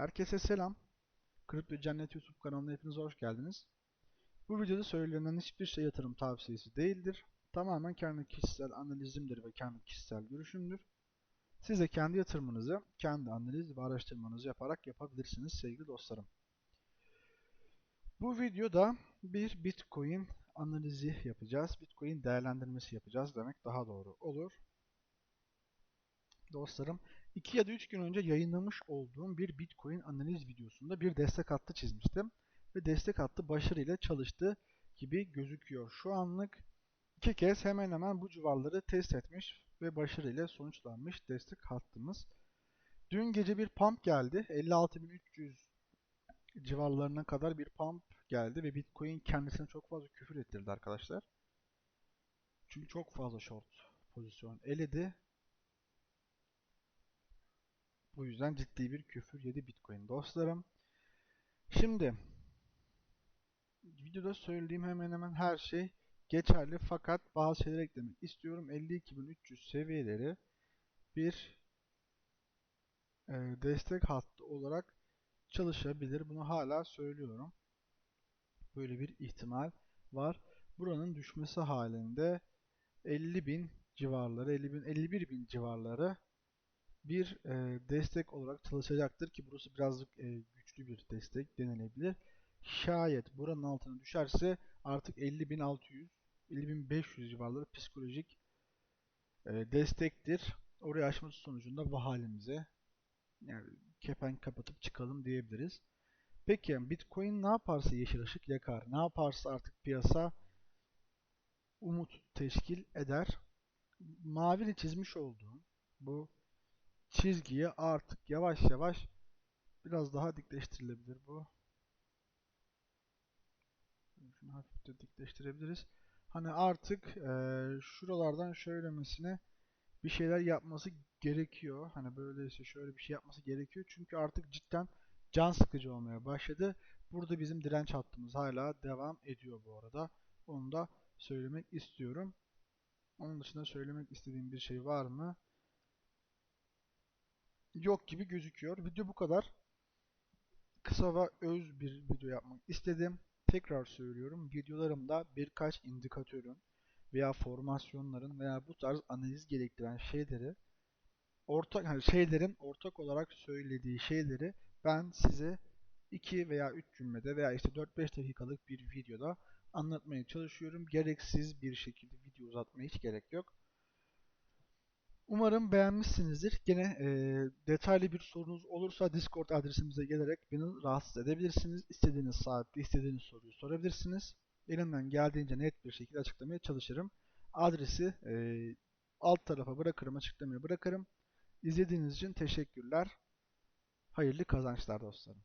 Herkese selam. Kripto Cennet YouTube kanalına hepiniz hoş geldiniz. Bu videoda söylenen hiçbir şey yatırım tavsiyesi değildir. Tamamen kendi kişisel analizimdir ve kendi kişisel görüşümdür. Siz de kendi yatırımınızı, kendi analiz ve araştırmanızı yaparak yapabilirsiniz sevgili dostlarım. Bu videoda bir Bitcoin analizi yapacağız. Bitcoin değerlendirmesi yapacağız demek daha doğru olur. Dostlarım 2 ya da 3 gün önce yayınlamış olduğum bir Bitcoin analiz videosunda bir destek hattı çizmiştim. Ve destek hattı başarıyla çalıştı gibi gözüküyor. Şu anlık iki kez hemen hemen bu civarları test etmiş ve başarıyla sonuçlanmış destek hattımız. Dün gece bir pump geldi. 56.300 civarlarına kadar bir pump geldi ve Bitcoin kendisine çok fazla küfür ettirdi arkadaşlar. Çünkü çok fazla short pozisyon eledi bu yüzden ciddi bir küfür yedi Bitcoin dostlarım. Şimdi videoda söylediğim hemen hemen her şey geçerli fakat bazı şeyler eklemek istiyorum. 52.300 seviyeleri bir e, destek hattı olarak çalışabilir. Bunu hala söylüyorum. Böyle bir ihtimal var. Buranın düşmesi halinde 50.000 civarları, 50.000 51.000 civarları bir e, destek olarak çalışacaktır ki burası birazcık e, güçlü bir destek denilebilir. Şayet buranın altına düşerse artık 50.600 50.500 civarları psikolojik e, destektir. Oraya aşması sonucunda bu halimize yani kepenk kapatıp çıkalım diyebiliriz. Peki Bitcoin ne yaparsa yeşil ışık yakar. Ne yaparsa artık piyasa umut teşkil eder. Mavili çizmiş olduğum bu çizgiye artık yavaş yavaş biraz daha dikleştirilebilir bu. Şunu hafif de dikleştirebiliriz. Hani artık e, şuralardan şöylemesine bir şeyler yapması gerekiyor. Hani böyleyse şöyle bir şey yapması gerekiyor. Çünkü artık cidden can sıkıcı olmaya başladı. Burada bizim direnç hattımız hala devam ediyor bu arada. Onu da söylemek istiyorum. Onun dışında söylemek istediğim bir şey var mı? Yok gibi gözüküyor. Video bu kadar. Kısa ve öz bir video yapmak istedim. Tekrar söylüyorum. Videolarımda birkaç indikatörün veya formasyonların veya bu tarz analiz gerektiren şeyleri ortak yani şeylerin ortak olarak söylediği şeyleri ben size 2 veya 3 cümlede veya işte 4-5 dakikalık bir videoda anlatmaya çalışıyorum. Gereksiz bir şekilde video uzatmaya hiç gerek yok. Umarım beğenmişsinizdir. Gene e, detaylı bir sorunuz olursa Discord adresimize gelerek beni rahatsız edebilirsiniz. İstediğiniz saatte istediğiniz soruyu sorabilirsiniz. Elimden geldiğince net bir şekilde açıklamaya çalışırım. Adresi e, alt tarafa bırakırım, açıklamaya bırakırım. İzlediğiniz için teşekkürler. Hayırlı kazançlar dostlarım.